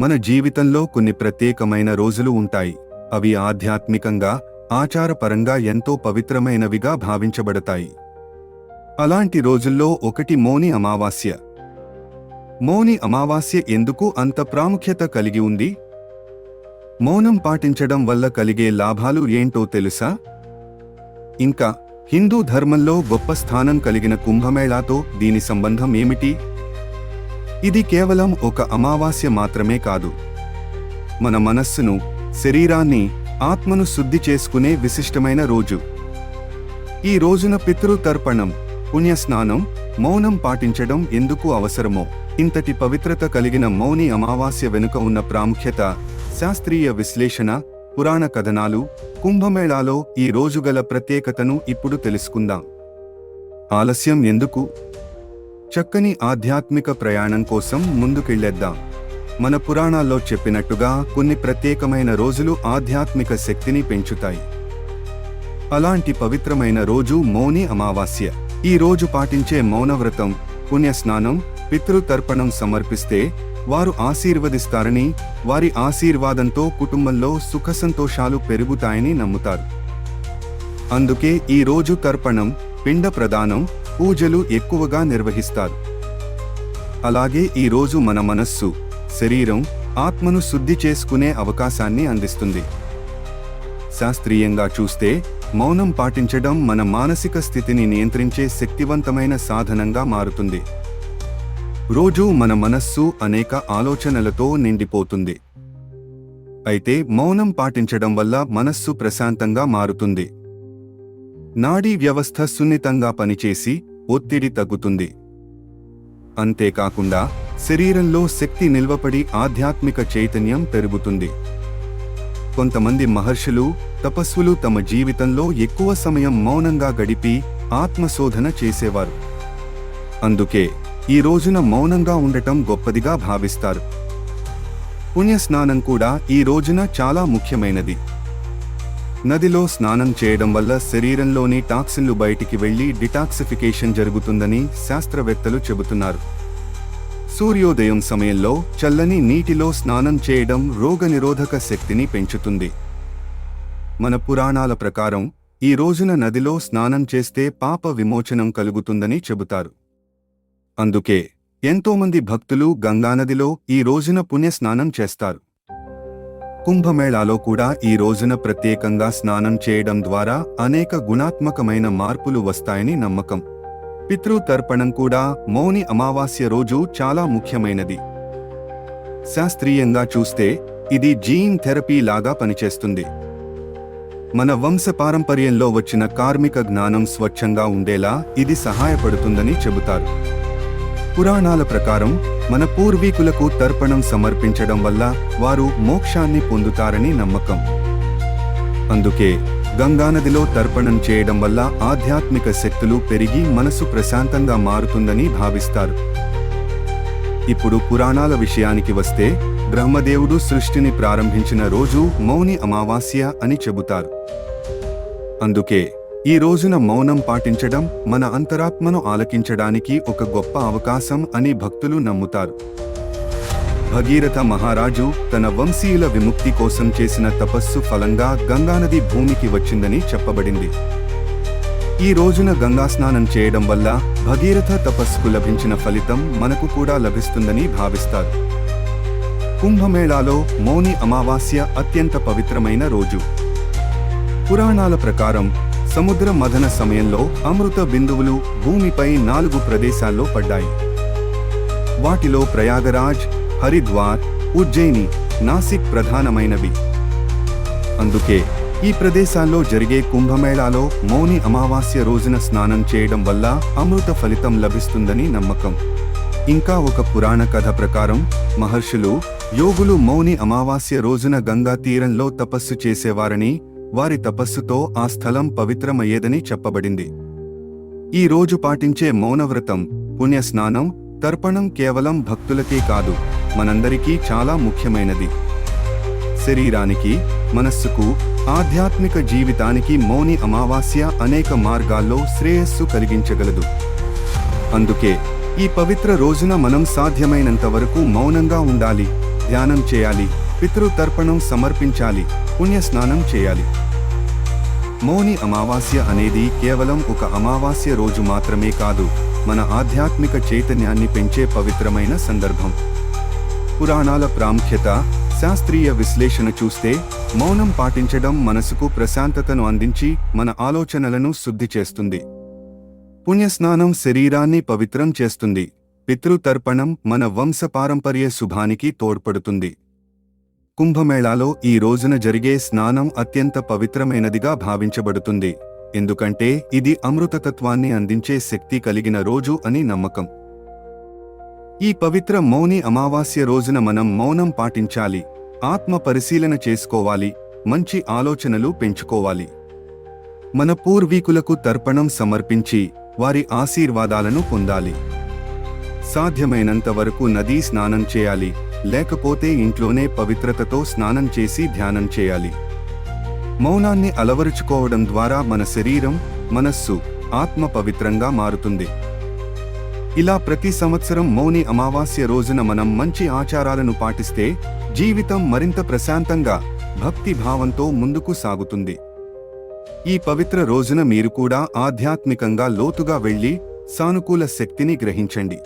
మన జీవితంలో కొన్ని ప్రత్యేకమైన రోజులు ఉంటాయి. అవి ఆధ్యాత్మికంగా ఆచారపరంగా ఎంతో పవిత్రమైనవిగా భావించబడతాయి. అలాంటి రోజుల్లో ఒకటి మౌని అమావాస్య. మౌని అమావాస్య ఎందుకు అంత ప్రాముఖ్యత కలిగి ఉంది? మౌనం పాటించడం వల్ల కలిగే లాభాలు ఏంటో తెలుసా? ఇంకా హిందూ ధర్మంలో గొప్ప స్థానం కలిగిన కుంభమేళాతో దీని సంబంధం ఏమిటి? ఇది కేవలం ఒక అమావాస్య మాత్రమే కాదు. మన మనస్సును శరీరాన్ని ఆత్మను శుద్ధి చేసుకునే విశిష్టమైన రోజు. ఈ రోజున పితృతర్పణం పుణ్యస్నానం మౌనం పాటించడం ఎందుకు అవసరమో ఇంతటి పవిత్రత కలిగిన మౌని అమావాస్య వెనుక ఉన్న ప్రాముఖ్యత శాస్త్రీయ విశ్లేషణ పురాణ కథనాలు కుంభమేళాలో ఈ రోజుగల ప్రత్యేకతను ఇప్పుడు తెలుసుకుందాం. ఆలస్యం ఎందుకు? చక్కని ఆధ్యాత్మిక ప్రయాణం కోసం ముందుకెళ్ళేద్దాం మన పురాణాల్లో చెప్పినట్టుగా కొన్ని ప్రత్యేకమైన రోజులు ఆధ్యాత్మిక శక్తిని పెంచుతాయి. అలాంటి పవిత్రమైన రోజు మౌని అమావాస్య. ఈ రోజు పాటించే మౌనవ్రతం పుణ్యస్నానం పితృతర్పణం సమర్పిస్తే వారు ఆశీర్వదిస్తారని వారి ఆశీర్వాదంతో కుటుంబంలో సుఖ సంతోషాలు పెరుగుతాయని నమ్ముతారు. అందుకే ఈ రోజు తర్పణం పిండ ప్రదానం పూజలు ఎక్కువగా నిర్వహిస్తారు. అలాగే ఈ రోజు మన మనస్సు శరీరం ఆత్మను శుద్ధి చేసుకునే అవకాశాన్ని అందిస్తుంది. శాస్త్రీయంగా చూస్తే మౌనం పాటించడం మన మానసిక స్థితిని నియంత్రించే శక్తివంతమైన సాధనంగా మారుతుంది. రోజు మన మనస్సు అనేక ఆలోచనలతో నిండిపోతుంది. అయితే మౌనం పాటించడం వల్ల మనస్సు ప్రశాంతంగా మారుతుంది. నాడీ వ్యవస్థ సున్నితంగా పనిచేసి ఒత్తిడి తగ్గుతుంది. అంతేకాకుండా శరీరంలో శక్తి నిల్వపడి ఆధ్యాత్మిక చైతన్యం పెరుగుతుంది. కొంతమంది మహర్షులు తపస్సులు తమ జీవితంలో ఎక్కువ సమయం మౌనంగా గడిపి ఆత్మశోధన చేసేవారు. అందుకే ఈ రోజున మౌనంగా ఉండటం గొప్పదిగా భావిస్తారు. పుణ్యస్నానం కూడా ఈ రోజున చాలా ముఖ్యమైనది. నదిలో స్నానం చేయడం వల్ల శరీరంలోని టాక్సిన్లు బయటికి వెళ్ళి డిటాక్సిఫికేషన్ జరుగుతుందని శాస్త్రవేత్తలు చెబుతున్నారు. సూర్యోదయం సమయంలో చల్లని నీటిలో స్నానం చేయడం రోగనిరోధక శక్తిని పెంచుతుంది. మన పురాణాల ప్రకారం ఈ రోజున నదిలో స్నానం చేస్తే పాప విమోచనం కలుగుతుందని చెబుతారు. అందుకే ఎంతోమంది భక్తులు గంగానదిలో ఈ రోజున పుణ్యస్నానం చేస్తారు. కుంభమేళాలో కూడా ఈ రోజున ప్రత్యేకంగా స్నానం చేయడం ద్వారా అనేక గుణాత్మకమైన మార్పులు వస్తాయని నమ్మకం. పితృతర్పణం కూడా మౌని అమావాస్య రోజు చాలా ముఖ్యమైనది. శాస్త్రీయంగా చూస్తే ఇది జీన్ థెరపీ లాగా పనిచేస్తుంది. మన వంశ పారంపర్యంలో వచ్చిన కార్మిక జ్ఞానం స్వచ్ఛంగా ఉండేలా ఇది సహాయపడుతుందని చెబుతారు. పురాణాల ప్రకారం మన పూర్వీకులకు తర్పణం సమర్పించడం వల్ల వారు మోక్షాన్ని పొందుతారని నమ్మకం. అందుకే గంగానదిలో తర్పణం చేయడం వల్ల ఆధ్యాత్మిక శక్తులు పెరిగి మనసు ప్రశాంతంగా మారుతుందని భావిస్తారు. ఇప్పుడు పురాణాల విషయానికి వస్తే బ్రహ్మదేవుడు సృష్టిని ప్రారంభించిన రోజు మౌని అమావాస్య అని చెబుతారు. అందుకే ఈ రోజున మౌనం పాటించడం మన అంతరాత్మను ఆలకించడానికి ఒక గొప్ప అవకాశం అని భక్తులు నమ్ముతారు. భగీరథ మహారాజు తన వంశీయుల విముక్తి కోసం చేసిన తపస్సు ఫలంగా గంగానది భూమికి వచ్చిందని చెప్పబడింది. ఈ రోజున గంగా స్నానం చేయడం వల్ల భగీరథ తపస్సుకు లభించిన ఫలితం మనకు కూడా లభిస్తుందని భావిస్తారు. కుంభమేళాలో మౌని అమావాస్య అత్యంత పవిత్రమైన రోజు. పురాణాల ప్రకారం సముద్ర మథన సమయంలో అమృత బిందువులు భూమిపై నాలుగు ప్రదేశాల్లో పడ్డాయి. వాటిలో ప్రయాగరాజ్ హరిద్వార్ ఉజ్జయిని నాసిక్ ప్రధానమైనవి. అందుకే ఈ ప్రదేశాల్లో జరిగే కుంభమేళాలో మౌని అమావాస్య రోజున స్నానం చేయడం వల్ల అమృత ఫలితం లభిస్తుందని నమ్మకం. ఇంకా ఒక పురాణ కథ ప్రకారం మహర్షులు యోగులు మౌని అమావాస్య రోజున గంగా తీరంలో తపస్సు చేసేవారని వారి తపస్సుతో ఆ స్థలం పవిత్రమయ్యేదని చెప్పబడింది. ఈ రోజు పాటించే మౌనవ్రతం పుణ్యస్నానం తర్పణం కేవలం భక్తులకే కాదు మనందరికీ చాలా ముఖ్యమైనది. శరీరానికి మనస్సుకు ఆధ్యాత్మిక జీవితానికి మౌని అమావాస్య అనేక మార్గాల్లో శ్రేయస్సు కలిగించగలదు. అందుకే ఈ పవిత్ర రోజున మనం సాధ్యమైనంత వరకు మౌనంగా ఉండాలి ధ్యానం చేయాలి పితృతర్పణం సమర్పించాలి పుణ్యస్నానం చేయాలి. మౌని అమావాస్య అనేది కేవలం ఒక అమావాస్య రోజు మాత్రమే కాదు మన ఆధ్యాత్మిక చైతన్యాన్ని పెంచే పవిత్రమైన సందర్భం. పురాణాల ప్రాముఖ్యత శాస్త్రీయ విశ్లేషణ చూస్తే మౌనం పాటించడం మనసుకు ప్రశాంతతను అందించి మన ఆలోచనలను శుద్ధి చేస్తుంది. పుణ్యస్నానం శరీరాన్ని పవిత్రం చేస్తుంది పితృతర్పణం మన వంశపారంపర్య శుభానికి తోడ్పడుతుంది. కుంభమేళాలో ఈ రోజున జరిగే స్నానం అత్యంత పవిత్రమైనదిగా భావించబడుతుంది. ఎందుకంటే ఇది అమృతతత్వాన్ని అందించే శక్తి కలిగిన రోజు అని నమ్మకం. ఈ పవిత్ర మౌని అమావాస్య రోజున మనం మౌనం పాటించాలి. ఆత్మ పరిశీలన చేసుకోవాలి. మంచి ఆలోచనలు పెంచుకోవాలి. మన పూర్వీకులకు తర్పణం సమర్పించి వారి ఆశీర్వాదాలను పొందాలి. సాధ్యమైనంత వరకు నదీ స్నానం చేయాలి. లేకపోతే ఇంట్లోనే పవిత్రతతో స్నానం చేసి ధ్యానం చేయాలి. మౌనాన్ని అలవరుచుకోవడం ద్వారా మన శరీరం మనస్సు ఆత్మ పవిత్రంగా మారుతుంది. ఇలా ప్రతి సంవత్సరం మౌని అమావాస్య రోజున మనం మంచి ఆచారాలను పాటిస్తే జీవితం మరింత ప్రశాంతంగా భక్తి భావంతో ముందుకు సాగుతుంది. ఈ పవిత్ర రోజున మీరు కూడా ఆధ్యాత్మికంగా లోతుగా వెళ్ళి సానుకూల శక్తిని గ్రహించండి.